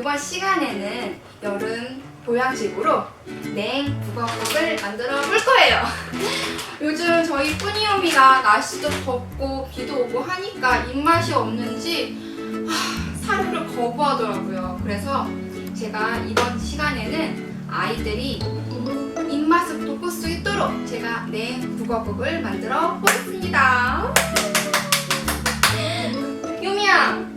이번 시간에는 여름 보양식으로 냉 북어국을 만들어 볼 거예요. 요즘 저희 뿌니오미가 날씨도 덥고 비도 오고 하니까 입맛이 없는지 하, 사료를 거부하더라고요. 그래서 제가 이번 시간에는 아이들이 입맛을 돋굴 수 있도록 제가 냉 북어국을 만들어 보겠습니다. 요미야,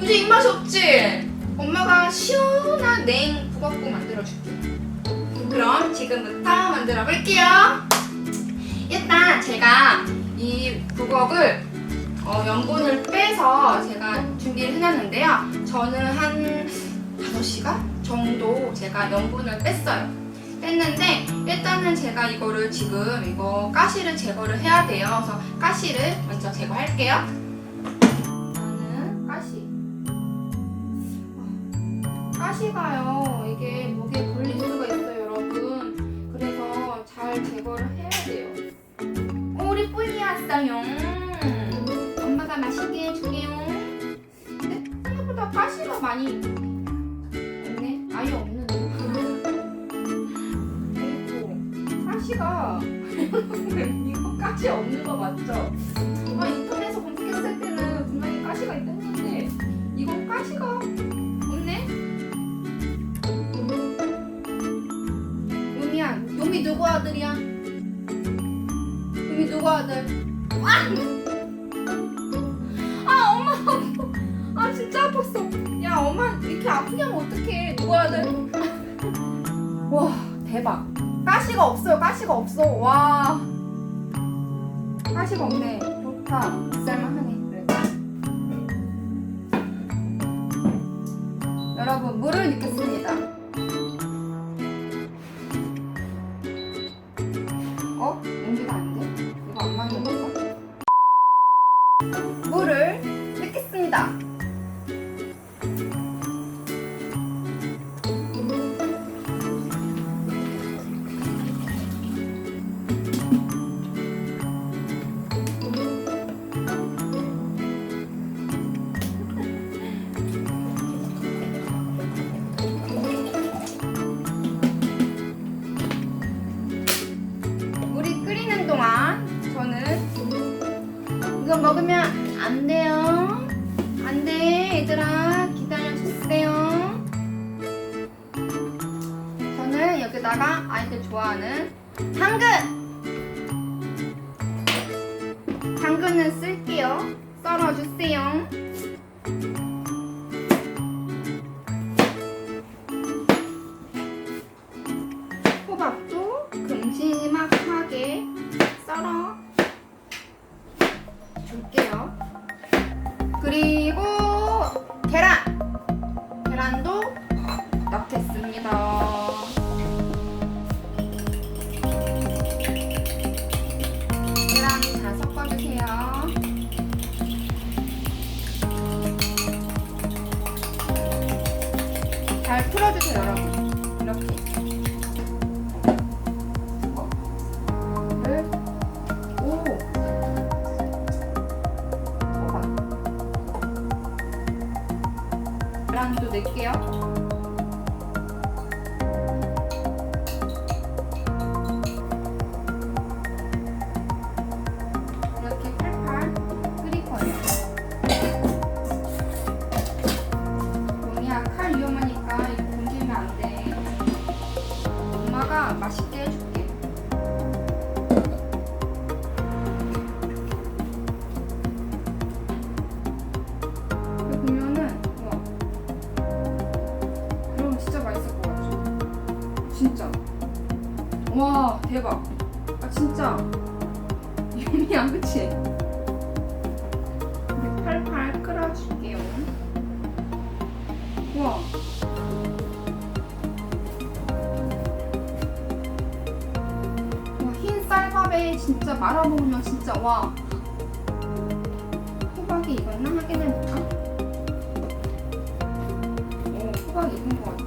요즘 입맛이 없지? 엄마가 시원한 냉 북어국 만들어줄게. 그럼 지금부터 만들어 볼게요. 일단 제가 이 북어를 어, 염분을 빼서 제가 준비를 해놨는데요. 저는 한 5시간 정도 제가 염분을 뺐어요. 뺐는데 일단은 제가 이거를 지금 이거 가시를 제거를 해야 돼요. 그래서 가시를 먼저 제거할게요. 가시가요. 이게 목에 걸릴 수가 있어요, 여러분. 그래서 잘 제거를 해야 돼요. 어, 우리 뿌이 왔어요. 엄마가 맛있게 해줄게요. 근데 생각보다 가시가 많이 없네. 아예 없는데. 그리고 가시가 이거 가시 없는 거 맞죠? 아, 아들이야? 요미 누구 아들? 아! 아 엄마. 아 진짜 아팠어. 야 엄마 이렇게 아프게 하면 어떡해? 누구 아들? 와 대박. 가시가 없어요. 가시가 없어. 와. 가시가 없네. 좋다. 쌀만하네. 여러분 물을 넣겠습니다. 어? 연기가 안 안 돼요. 안 돼, 얘들아. 기다려주세요. 저는 여기다가 아이들 좋아하는 당근! 당근은 쓸게요. 썰어주세요. 호박도 큼지막하게 썰어 줄게요. 그리 칼 위험하니까 이거 건들면 안 돼. 엄마가 맛있게 해줄게. 여기 보면은 와 이러면 진짜 맛있을 것 같죠? 진짜 와 대박 아 진짜 유미야 그치? 진짜 말아 먹으면 진짜 와 호박이 익었나 확인해 볼까? 오 호박이 익은 것 같아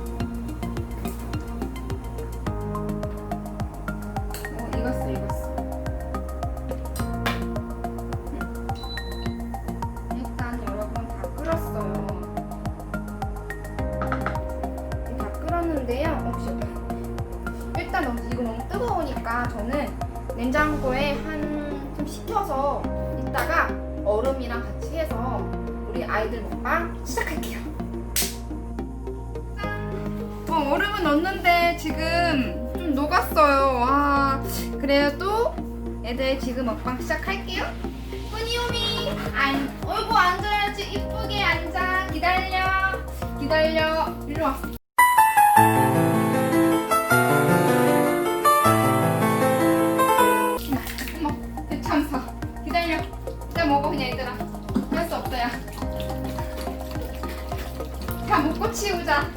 어 익었어 익었어 음. 일단 여러분 다 끓었어요 건데요. 혹시 일단 이거 너무 뜨거우니까 저는 냉장고에 한 좀 식혀서 이따가 얼음이랑 같이 해서 우리 아이들 먹방 시작할게요. 짠! 어, 얼음은 넣었는데 지금 좀 녹았어요. 와 그래도 애들 지금 먹방 시작할게요. 뿌니오미 안 어이구 앉아야지 이쁘게 앉아 기다려 기다려 이리 와. 다 먹고 치우자